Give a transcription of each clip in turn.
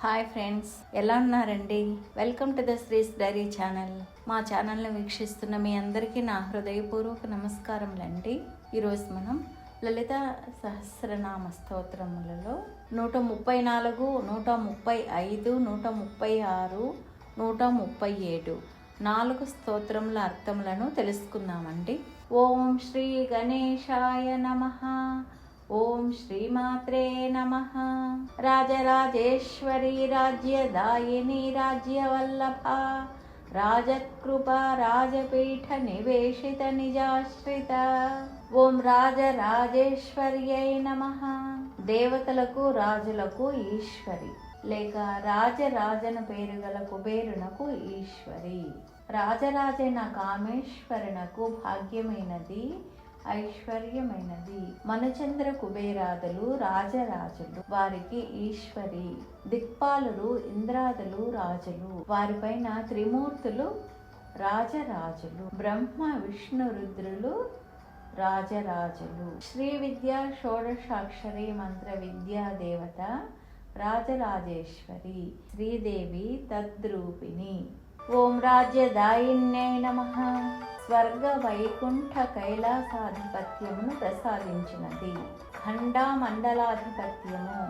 Hi friends ఎలా ఉన్నారండి? Welcome to the Sri's diary channel. మా ఛానల్ని వీక్షిస్తున్న మీ అందరికీ నా హృదయపూర్వక నమస్కారములండి. ఈరోజు మనం లలిత సహస్రనామ స్తోత్రములలో నూట ముప్పై నాలుగు నూట ముప్పై ఐదు నూట ముప్పై ఆరు నూట ముప్పై ఏడు నాలుగు స్తోత్రముల అర్థములను తెలుసుకుందామండి. ఓం శ్రీ గణేశాయ నమః. ఓం శ్రీమాత్రే నమ. రాజరాజేశ్వరి రాజ్యదాయిని రాజ్యవల్లభ. రాజకృప రాజపీఠ నివేశిత నిజాశ్రిత. ఓం రాజరాజేశ్వర్యై నమ. దేవతలకు రాజులకు ఈశ్వరి. లేక రాజరాజన పేరు గల కుబేరునకు ఈశ్వరి. రాజరాజైన కామేశ్వరునకు భాగ్యమైనది ఐశ్వర్యమైనది. మనచంద్ర కుబేరాదులు రాజరాజులు వారికి ఈశ్వరి. దిక్పాలుడు ఇంద్రాదులు రాజులు. వారిపైన త్రిమూర్తులు రాజరాజులు. బ్రహ్మ విష్ణు రుద్రులు రాజరాజులు. శ్రీ విద్యా షోడశాక్షరి మంత్ర విద్యా దేవత రాజరాజేశ్వరి. శ్రీదేవి తద్రూపిణి. ఓం రాజ్యదాయిన్యై నమ. స్వర్గ వైకుంఠ కైలాసాధిపత్యమును ప్రసాదించినది. ఖండామండలాధిపత్యము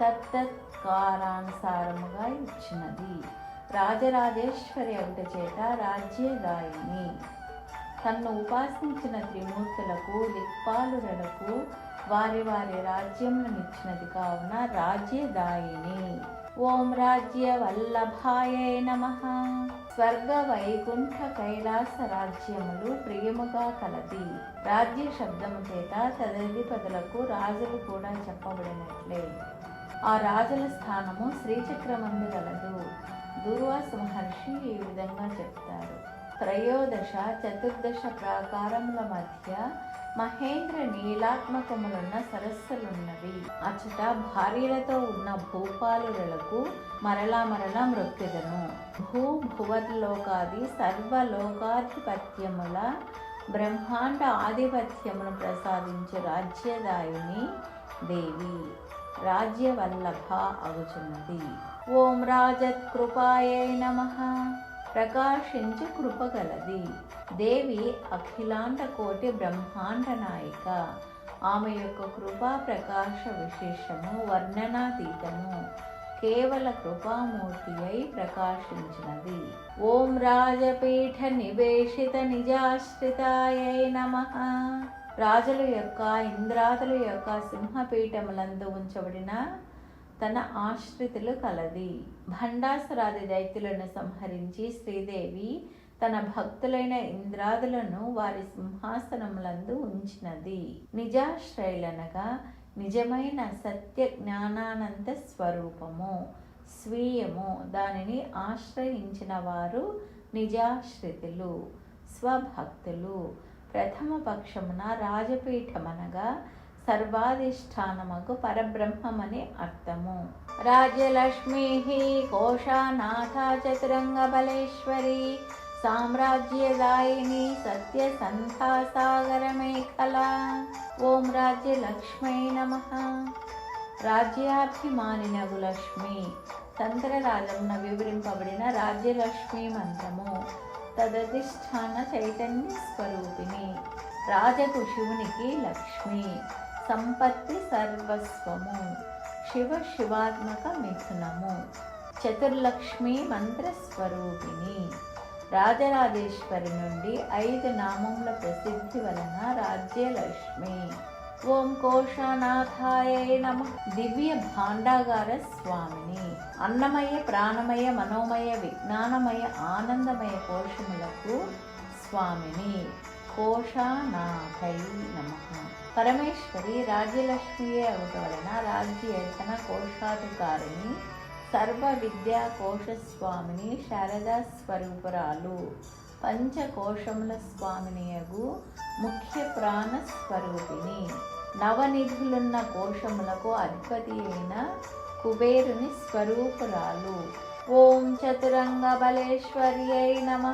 తత్తత్కారానుసారముగా ఇచ్చినది. రాజరాజేశ్వరి ఒకటి చేత రాజ్యదాయిని. తన్ను ఉపాసించిన త్రిమూర్తులకు దిక్పాలురలకు వారి వారి రాజ్యములనిచ్చినది కావున రాజ్యదాయిని. ఓం రాజ్య వల్లభాయ నమ. స్వర్గ వైకుంఠ కైలాస రాజ్యములు ప్రియముగా కలది. రాజ్య శబ్దము చేత తదధిపతులకు రాజులు కూడా చెప్పబడినట్లే. ఆ రాజుల స్థానము శ్రీచక్రమందు గలదు. దూర్వాస మహర్షి ఈ విధంగా చెప్తారు. త్రయోదశ చతుర్దశ ప్రాకారముల మధ్య మహేంద్ర నీలాత్మకములున్న సరస్సులున్నవి. అచ్చట భార్యలతో ఉన్న భూపాలులకు మరలా మరలా మృత్యుదను. భూ భువద్లోకాది సర్వలోకాధిపత్యముల బ్రహ్మాండ ఆధిపత్యమును ప్రసాదించు రాజ్యదాయిని దేవి. రాజ్యవల్లభ అగుచున్నది. ఓం రాజత్కృపాయై నమః. ప్రకాశించు కృపగలది దేవి అఖిలాండ కోటి బ్రహ్మాండ నాయిక. ఆమె యొక్క కృపా ప్రకాశ విశేషము వర్ణనాతీతము. కేవల కృపామూర్తి అయి ప్రకాశించినది. ఓం రాజపీఠ నివేశిత నిజాశ్రితాయై నమ. రాజుల యొక్క ఇంద్రాదుల యొక్క సింహపీఠములందు ఉంచబడిన తన ఆశ్రితులు కలది. భండాసురాది దైత్యులను సంహరించి శ్రీదేవి తన భక్తులైన ఇంద్రాదులను వారి సింహాసనములందు ఉంచినది. నిజాశ్రయులనగా నిజమైన సత్య జ్ఞానానంద స్వరూపము స్వీయము దానిని ఆశ్రయించిన వారు నిజాశ్రితులు స్వభక్తులు. ప్రథమ పక్షమున రాజపీఠమనగా సర్వాధిష్టానమగు పరబ్రహ్మమని అర్థము. రాజ్యలక్ష్మీ కోశానాథ చతురంగ బలేశ్వరి సామ్రాజ్యదాయిని సత్య సంధ్యాసాగర మేఖల ఓం రాజ్యలక్ష్మై నమ. రాజ్యాభిమానినగు లక్ష్మి. తంత్రరాజమున వివరింపబడిన రాజ్యలక్ష్మి మంత్రము. తదధిష్టాన చైతన్య స్వరూపిణి. రాజకు శివునికి లక్ష్మి. సంపత్తి సర్వస్వము. శివ శివాత్మక మిథునము. చతుర్లక్ష్మి మంత్రస్వరూపిణి. రాజరాజేశ్వరి నుండి ఐదు నామముల ప్రసిద్ధి వలన రాజ్యలక్ష్మి. ఓం కోశానాథాయ నమ. దివ్య భాండాగార స్వామిని. అన్నమయ ప్రాణమయ మనోమయ విజ్ఞానమయ ఆనందమయ కోశములకు స్వామిని. కోశానాథై నమ. పరమేశ్వరి రాజ్యలక్ష్మియే అవట వలన రాజ్యేతన కోశాధికారిని సర్వ విద్యా కోశస్వామిని శారదా స్వరూపురాలు పంచకోశముల స్వామినియగు ముఖ్య ప్రాణ స్వరూపిణి నవనిధులున్న కోశములకు అధిపతి అయిన కుబేరుని స్వరూపురాలు. ఓం చతురంగ బలేశ్వర్యై నమ.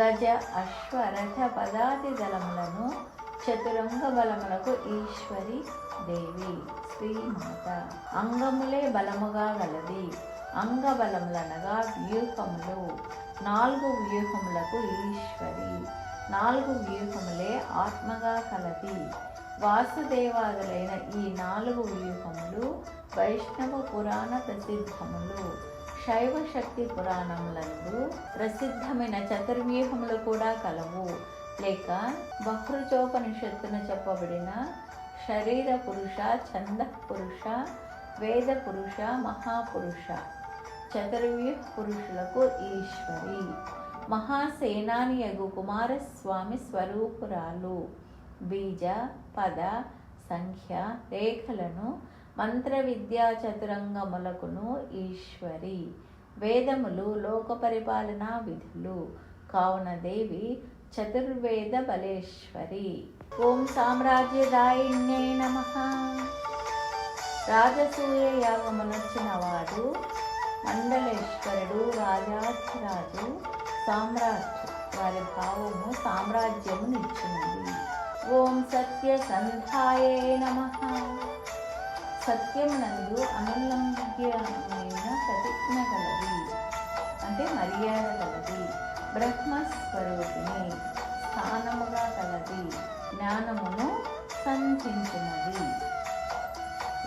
గజ అశ్వరథ పదాతి దళములను చతురంగ బలములకు ఈశ్వరి దేవి శ్రీమాత. అంగములే బలముగా గలది. అంగబలములనగా వ్యూహములు. నాలుగు వ్యూహములకు ఈశ్వరి. నాలుగు వ్యూహములే ఆత్మగా కలది. వాసుదేవాదులైన ఈ నాలుగు వ్యూహములు వైష్ణవ పురాణ ప్రసిద్ధములు. శైవ శక్తి పురాణములందు ప్రసిద్ధమైన చతుర్వ్యూహములు కూడా కలవు. లేక బహృచోపనిషత్తున చెప్పబడిన శరీర పురుష ఛంద పురుష వేద పురుష మహాపురుష చతుర్వ్యూహ పురుషులకు ఈశ్వరి. మహాసేనాని యగు కుమారస్వామి స్వరూపురాలు. బీజ పద సంఖ్య రేఖలను మంత్ర విద్యా చతురంగములకును ఈశ్వరి. వేదములు లోక పరిపాలనా విధులు. కావున దేవి చతుర్వేద బలేశ్వరి. ఓం సామ్రాజ్యదాయిన్యై నమ. రాజసూయ యాగమునొచ్చిన వాడు మండలేశ్వరుడు రాజాధిరాజు సామ్రాట్ వారి భావము సామ్రాజ్యమునిచ్చినది. ఓం సత్య సంధ్యాయే నమ. సత్యమునందు అనులంబ్యమైన ప్రతిజ్ఞ కలది అంటే మర్యాద కలది బ్రహ్మస్వరూపిణి స్థానముగా కలది జ్ఞానమును సంధించినది.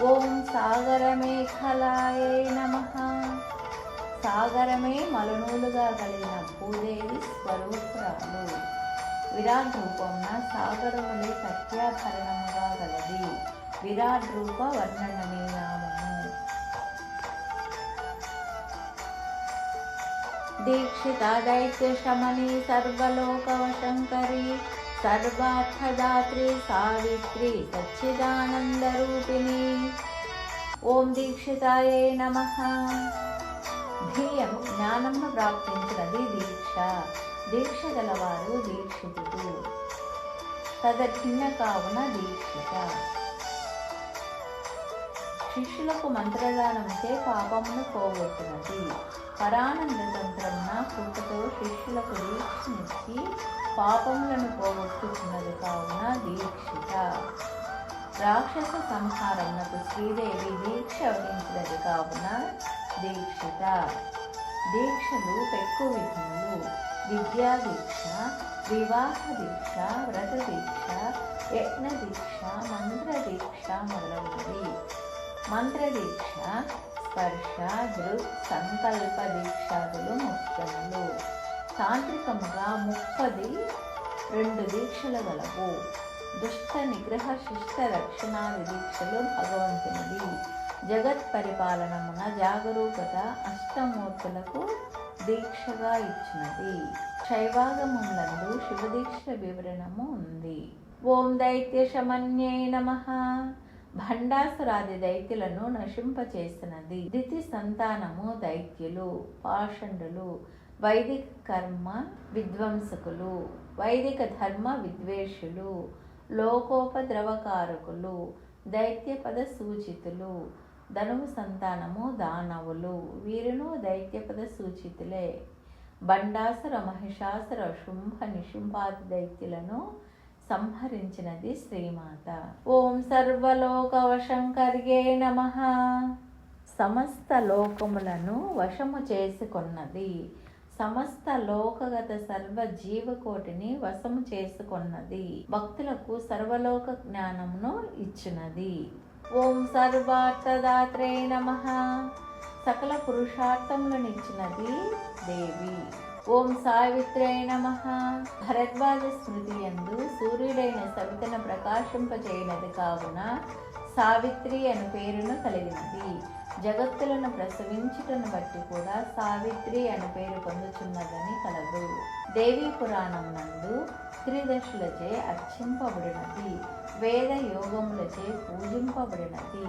ఓం సాగరమేఖలాయే నమ. సాగరమే మలనూలుగా కలిగిన భూదేవి స్వరూపురాలు. విరాట్ రూపంన సాగరములే సత్యాభరణముగా కలది విరాట్ రూప వర్ణనమే నామము దీక్షిత దైత్య శమని సర్వలోకవశంకరి సర్వార్థదాత్రి సావిత్రి సచ్చిదానందరూపిణి. ఓం దీక్షితాయే నమ. ధ్యేయం జ్ఞానము ప్రాప్తించినది దీక్ష దీక్ష గలవారు దీక్షితుడు తదభిన్న కావున దీక్షిత. శిష్యులకు మంత్రదానముచే పాపమును పోగొట్టినది. పరానంద తంత్రమున కృపతో శిష్యులకు దీక్షనిచ్చి పాపములను పోగొట్టుకున్నది కావున దీక్షిత. రాక్షస సంహారమునకు శ్రీదేవి దీక్ష వహించినది కావున దీక్షిత. దీక్షలు పెక్కు విధములు. విద్యా దీక్ష వివాహ దీక్ష వ్రత దీక్ష యజ్ఞ దీక్ష మంత్ర దీక్ష మొదలైనవి మంత్రదీక్ష స్పర్శ దృక్ సంకల్ప దీక్షాదులు ముఖ్యములు తాంత్రికముగా ముప్పది రెండు దీక్షలు గలవు. దుష్ట నిగ్రహ శిష్ట రక్షణాది దీక్షలు భగవంతునివి. జగత్ పరిపాలనమున జాగరూకత అష్టమూర్తులకు దీక్షగా ఇచ్చినది. శైవాగములందు శివదీక్ష వివరణము ఉంది. ఓం దైత్య శమన్యై నమః. భండాసురాది దైత్యులను నశింపచేసినది. దితి సంతానము దైత్యులు పాషండులు వైదిక కర్మ విధ్వంసకులు వైదిక ధర్మ విద్వేషులు లోకోపద్రవకారకులు దైత్యపద సూచితులు ధనువు సంతానము దానవులు. వీరును దైత్యపద సూచితులే. బండాసుర మహిషాసుర శుంభ నిశుంభాది దైత్యులను సంహరించినది శ్రీమాత. ఓం సర్వలోకవశంకర్యే నమ. సమస్త లోకములను వశము చేసుకున్నది. సమస్త లోకగత సర్వ జీవకోటిని వశము చేసుకున్నది. భక్తులకు సర్వలోక జ్ఞానమును ఇచ్చినది. ఓం సర్వార్థదాత్రే నమ. సకల పురుషార్థములనిచ్చినది దేవి. ఓం సావిత్రై నమ. భరద్వాజ స్మృతి ఎందు సూర్యుడైన సవితను ప్రకాశింపజేయనది కావున సావిత్రి అను పేరును కలిగినది. జగత్తులను ప్రసవించుటను బట్టి కూడా సావిత్రి అను పేరు పొందుచున్నదని కలదు. దేవీ పురాణం నందు త్రిదశులచే అర్చింపబడినది. వేద యోగములచే పూజింపబడినది.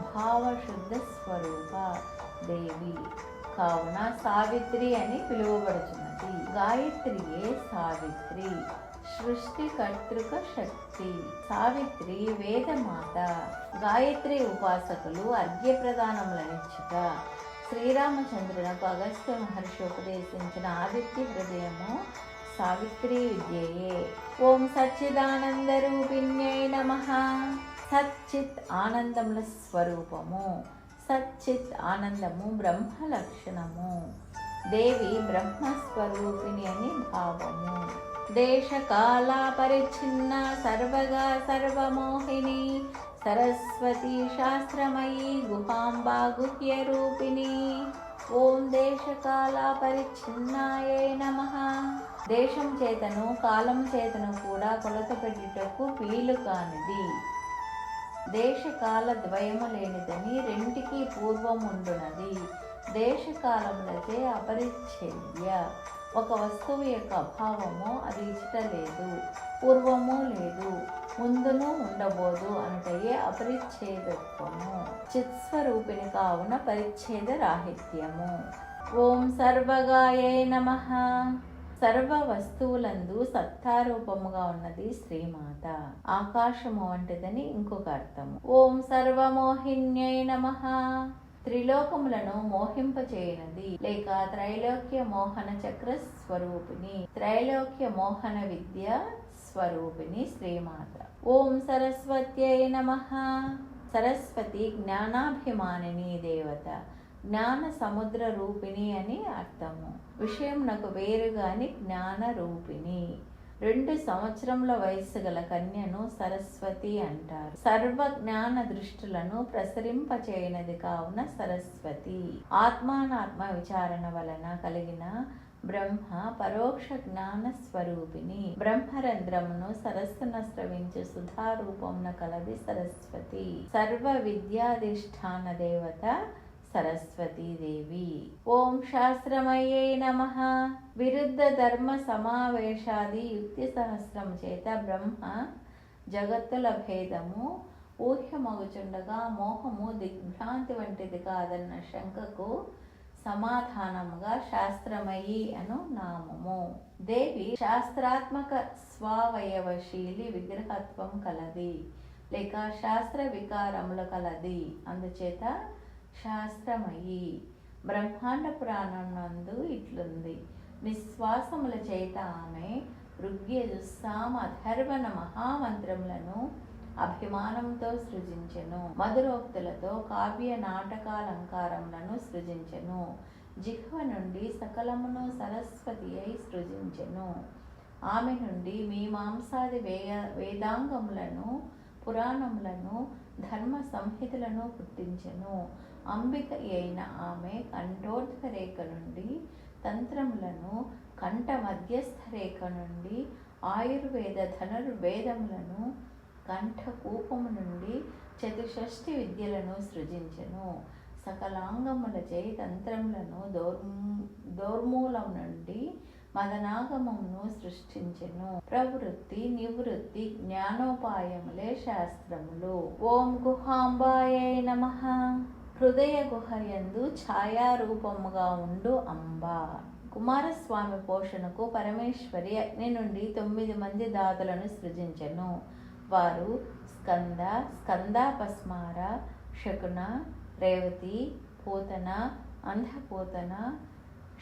భావశుద్ధ స్వరూప దేవి. కావున సావిత్రి అని పిలువబడుచున్నది. గాయత్రియే సావిత్రి సృష్టికర్తృక శక్తి. సావిత్రి వేదమాత. గాయత్రి ఉపాసకులు అర్ఘ్య ప్రదానములనిచ్చుట శ్రీరామచంద్రునకు అగస్త్య మహర్షి ఉపదేశించిన ఆదిత్య హృదయము సావిత్రి విద్యయే. ఓం సచ్చిదానందరూపిణ్యై నమ. సచ్చిత్ ఆనందముల స్వరూపము. సచ్చిత్ ఆనందము బ్రహ్మ లక్షణము దేవి బ్రహ్మస్వరూపిణి అని భావము. దేశకాల పరిచ్ఛిన్న సర్వగా సర్వమోహిని సరస్వతి శాస్త్రమయీ గుహాంబా గుహ్య రూపిణి. ఓం దేశకాల పరిచ్ఛిన్నాయే నమ. దేశం చేతను కాలం చేతను కూడా కొలత పెట్టుటకు వీలు కానిది. దేశకాల ద్వయము లేనిదని పూర్వముండునది. దేశకాలములచే అపరిచ్ఛేద్య. ఒక వస్తువు యొక్క అభావము అది ఇచ్చట లేదు పూర్వము లేదు. ముందును ఉండబోదు అనటయే అపరిచ్ఛేదత్వము. చిత్స్వరూపిణి కావున పరిచ్ఛేద రాహిత్యము. ఓం సర్వగాయే నమ. సర్వ వస్తువులందు సత్తారూపముగా ఉన్నది శ్రీమాత. ఆకాశము వంటిదని ఇంకొక అర్థము. ఓం సర్వమోహిన్యై నమ. త్రిలోకములను మోహింపచేయనది లేక త్రైలోక్య మోహన చక్ర స్వరూపిణి త్రైలోక్య మోహన విద్య స్వరూపిణి శ్రీమాత. ఓం సరస్వత్యై నమ. సరస్వతి జ్ఞానాభిమానిని దేవత. జ్ఞాన సముద్ర రూపిణి అని అర్థము. విషయం నాకు వేరుగాని జ్ఞాన రూపిణి రెండు సంవత్సరముల వయస్సు గల కన్యను సరస్వతి అంటారు. సర్వ జ్ఞాన దృష్టులను ప్రసరింపచేయనది కావున సరస్వతి. ఆత్మానాత్మ విచారణ వలన కలిగిన బ్రహ్మ పరోక్ష జ్ఞాన స్వరూపిణి బ్రహ్మరంధ్రమును సరస్సున స్రవించు సుధారూపమున కలది సరస్వతి. సర్వ విద్యాధిష్టాన దేవత సరస్వతీదేవి. ఓం శాస్త్రమయ్యే నమ. విరుద్ధ ధర్మ సమావేశాది యుక్తి సహస్రం చేత బ్రహ్మ జగత్తుల భేదము ఊహ్యమగుచుండగా మోహము దిగ్భ్రాంతి వంటిది కాదన్న శంకకు సమాధానముగా శాస్త్రమయి అను నామము. దేవి శాస్త్రాత్మక స్వావయవశీలి విగ్రహత్వం కలది లేక శాస్త్ర వికారములు కలది. అందుచేత శాస్త్రమయి బ్రహ్మాండ పురాణం నందు ఇట్లుంది. నిశ్వాసముల చేత ఆమె ఋగ్యజుస్సామ అధర్వణ మహామంత్రములను అభిమానంతో సృజించెను. మధురోక్తులతో కావ్య నాటకాలంకారములను సృజించెను. జిహ్వ నుండి సకలమును సరస్వతి అయి సృజించెను. ఆమె నుండి మీమాంసాది వేయ వేదాంగములను పురాణములను ధర్మ సంహితలను పుట్టించెను. అంబిక అయిన ఆమె కంఠోద్భ రేఖ నుండి తంత్రములను కంఠ మధ్యస్థ రేఖ నుండి ఆయుర్వేద ధనుర్వేదములను కంఠ కూపము నుండి చతుషష్ఠి విద్యలను సృజించెను. సకలాంగములచే తంత్రములను దౌర్ దౌర్మూలం నుండి మదనాగమమును సృష్టించెను. ప్రవృత్తి నివృత్తి జ్ఞానోపాయములే శాస్త్రములు. ఓం గుహాంబాయే నమ. హృదయ గుహయందు ఛాయారూపముగా ఉండు అంబ. కుమారస్వామి పోషణకు పరమేశ్వరి అగ్ని నుండి తొమ్మిది మంది దాతలను సృజించెను. వారు స్కంద స్కందాపస్మార శకున రేవతి పూతన అంధపూతన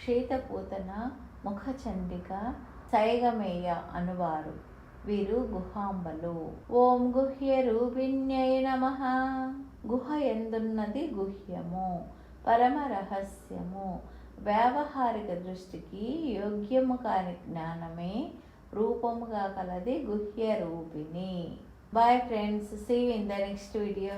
శీతపూతన ముఖచండిక సైగమేయ అనువారు. వీరు గుహాంబలు. ఓం గుహ్య రూపిణ్యై నమ. గుహ ఎందున్నది గుహ్యము? పరమ రహస్యము. వ్యావహారిక దృష్టికి యోగ్యము కాని జ్ఞానమే రూపముగా కలది గుహ్య రూపిణి. Bye friends see in the next video